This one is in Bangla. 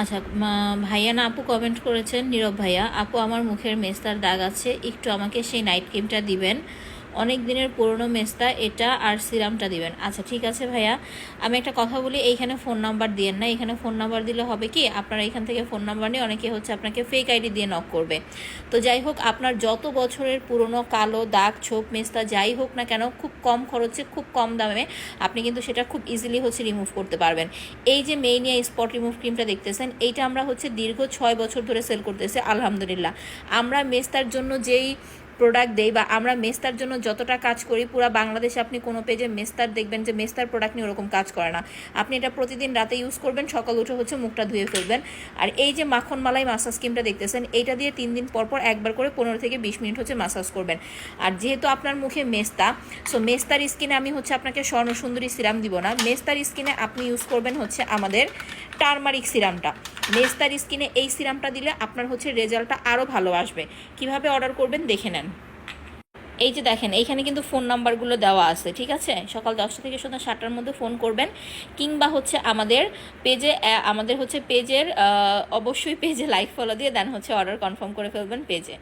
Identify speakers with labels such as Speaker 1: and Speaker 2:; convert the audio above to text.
Speaker 1: আচ্ছা ভাইয়া না, আপু কমেন্ট করেছেন, নীরব ভাইয়া, আপু, আমার মুখের মেস্তার দাগ আছে, একটু আমাকে সেই নাইট ক্রিমটা দিবেন। অনেক দিনের পুরনো মেস্তা এটা আর সিরামটা দিবেন। আচ্ছা ঠিক আছে ভাইয়া। আমি একটা কথা বলি, এইখানে ফোন নাম্বার দিয়েন না। এখানে ফোন নাম্বার দিলে হবে কি, আপনারা এখান থেকে ফোন নাম্বার নিয়ে অনেকে হচ্ছে আপনাকে ফেক আইডি দিয়ে নক করবে। তো যাই হোক, আপনার যত বছরের পুরনো কালো দাগ, ছোপ মেস্তা যাই হোক না কেন, খুব কম খরচে, খুব কম দামে আপনি কিন্তু সেটা খুব ইজিলি হচ্ছে রিমুভ করতে পারবেন। এই যে মেইনিয়া স্পট রিমুভ ক্রিমটা দেখতেছেন, এইটা আমরা হচ্ছে দীর্ঘ ছয় বছর ধরে সেল করতেছি, আলহামদুলিল্লাহ। আমরা মেস্তার জন্য যেই প্রোডাক্ট দেই বা আমরা মেস্তার জন্য যতটা কাজ করি, পুরো বাংলাদেশে আপনি কোনো পেজে মেস্তার দেখবেন যে মেস্তার প্রোডাক্ট নিয়ে ওরকম কাজ করে না। আপনি এটা প্রতিদিন রাতে ইউজ করবেন, সকাল উঠে হচ্ছে মুখটা ধুয়ে ফেলবেন। আর এই যে মাখন মালাই মাসাজ ক্রিমটা দেখতেছেন, এইটা দিয়ে তিন দিন পর পর একবার করে পনেরো থেকে বিশ মিনিট হচ্ছে মাসাজ করবেন। আর যেহেতু আপনার মুখে মেস্তা সো মেস্তার স্কিনে আমি হচ্ছে আপনাকে স্বর্ণ সুন্দরী সিরাম দিব না। মেস্তার স্কিনে আপনি ইউজ করবেন হচ্ছে আমাদের টার্মারিক সিরামটা মেস্তার স্কিনে এই সিরামটা দিলে আপনার হচ্ছে রেজাল্টটা আরও ভালো আসবে। কীভাবে অর্ডার করবেন দেখে নেন। এই যে দেখেন এইখানে কিন্তু ফোন নাম্বারগুলো দেওয়া আছে, ঠিক আছে? সকাল দশটা থেকে সন্ধ্যা সাতটার মধ্যে ফোন করবেন, কিংবা হচ্ছে আমাদের পেজে আমাদের হচ্ছে পেজের অবশ্যই পেজে লাইক ফলো দিয়ে দেন হচ্ছে অর্ডার কনফার্ম করে ফেলবেন পেজে।